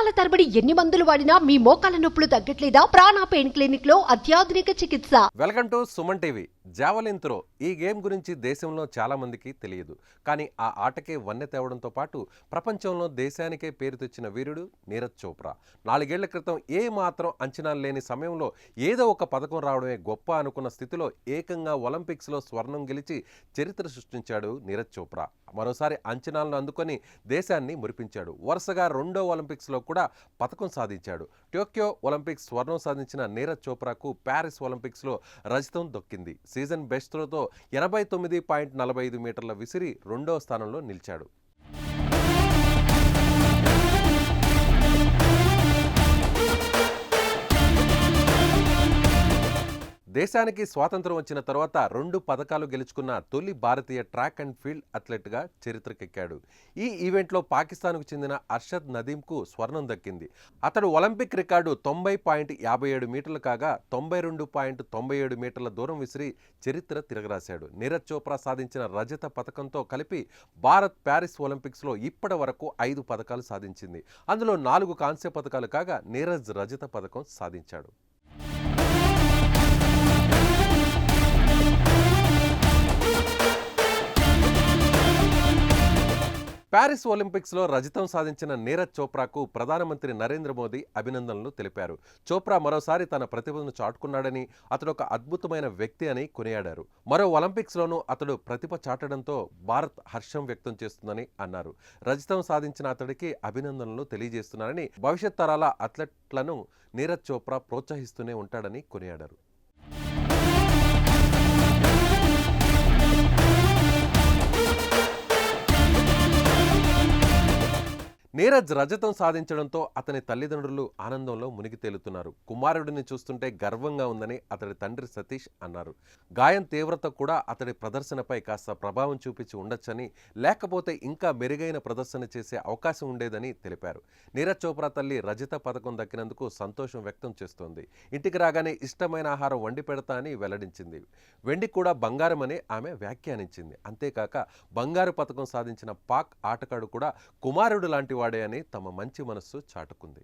సంవత్సరాల తరబడి ఎన్ని మందులు వాడినా మీ మోకాల నొప్పులు తగ్గట్లేదా? ప్రాణ పెయిన్ క్లినిక్లో అత్యాధునిక చికిత్స. Welcome to Suman TV. Javelin throw ఈ గేమ్ గురించి దేశంలో చాలా మందికి తెలియదు. కానీ ఆ ఆటకే వన్నె తేవడంతో పాటు ప్రపంచంలో దేశానికే పేరు తెచ్చిన వీరుడు నీరజ్ చోప్రా. నాలుగేళ్ళ క్రితం ఏ మాత్రం అంచనాలు లేని సమయంలో ఏదో ఒక పథకం రావడమే గొప్ప అనుకున్న స్థితిలో ఏకంగా ఒలింపిక్స్లో స్వర్ణం గెలిచి చరిత్ర సృష్టించాడు నీరజ్ చోప్రా. మరోసారి అంచనాలను అందుకొని దేశాన్ని మురిపించాడు. వరుసగా రెండో ఒలింపిక్స్లో కూడా పథకం సాధించాడు. టోక్యో ఒలింపిక్స్ స్వర్ణం సాధించిన నీరజ్ చోప్రాకు ప్యారిస్ ఒలింపిక్స్లో రజతం దొక్కింది. సీజన్ బెస్ట్ త్రోతో ఎనభై తొమ్మిది పాయింట్ నలభై ఐదు మీటర్ల విసిరి రెండో స్థానంలో నిలిచాడు. దేశానికి స్వాతంత్రం వచ్చిన తర్వాత రెండు పథకాలు గెలుచుకున్న తొలి భారతీయ ట్రాక్ అండ్ ఫీల్డ్ అథ్లెట్గా చరిత్రకెక్కాడు. ఈ ఈవెంట్లో పాకిస్తాన్కు చెందిన అర్షద్ నదీంకు స్వర్ణం దక్కింది. అతడు ఒలింపిక్ రికార్డు తొంభై పాయింట్ యాభై ఏడు మీటర్లు కాగా తొంభై రెండు పాయింట్ తొంభై ఏడు మీటర్ల దూరం విసిరి చరిత్ర తిరగరాశాడు. నీరజ్ చోప్రా సాధించిన రజత పథకంతో కలిపి భారత్ ప్యారిస్ ఒలింపిక్స్లో ఇప్పటి వరకు ఐదు పథకాలు సాధించింది. అందులో నాలుగు కాంస్య పథకాలు కాగా నీరజ్ రజత పథకం సాధించాడు. ప్యారిస్ ఒలింపిక్స్లో రజతం సాధించిన నీరజ్ చోప్రాకు ప్రధానమంత్రి నరేంద్ర మోదీ అభినందనలు తెలిపారు. చోప్రా మరోసారి తన ప్రతిభను చాటుకున్నాడని అతడు ఒక అద్భుతమైన వ్యక్తి అని కొనియాడారు. మరో ఒలింపిక్స్లోనూ అతడు ప్రతిభ చాటడంతో భారత్ హర్షం వ్యక్తం చేస్తుందని అన్నారు. రజతం సాధించిన అతడికి అభినందనలు తెలియజేస్తున్నారని భవిష్యత్ తరాల అథ్లెట్లను నీరజ్ చోప్రా ప్రోత్సహిస్తూనే ఉంటాడని కొనియాడారు. నీరజ్ రజతం సాధించడంతో అతని తల్లిదండ్రులు ఆనందంలో మునిగి తేలుతున్నారు. కుమారుడిని చూస్తుంటే గర్వంగా ఉందని అతడి తండ్రి సతీష్ అన్నారు. గాయం తీవ్రత కూడా అతడి ప్రదర్శనపై కాస్త ప్రభావం చూపించి ఉండొచ్చని లేకపోతే ఇంకా మెరుగైన ప్రదర్శన చేసే అవకాశం ఉండేదని తెలిపారు. నీరజ్ చోప్రా తల్లి రజత పథకం దక్కినందుకు సంతోషం వ్యక్తం చేస్తోంది. ఇంటికి రాగానే ఇష్టమైన ఆహారం వండి పెడతా అని వెల్లడించింది. వెండి కూడా బంగారం అని ఆమె వ్యాఖ్యానించింది. అంతేకాక బంగారు పథకం సాధించిన పాక్ ఆటగాడు కూడా కుమారుడు లాంటి వాడే అని తమ మంచి మనస్సు చాటుకుంది.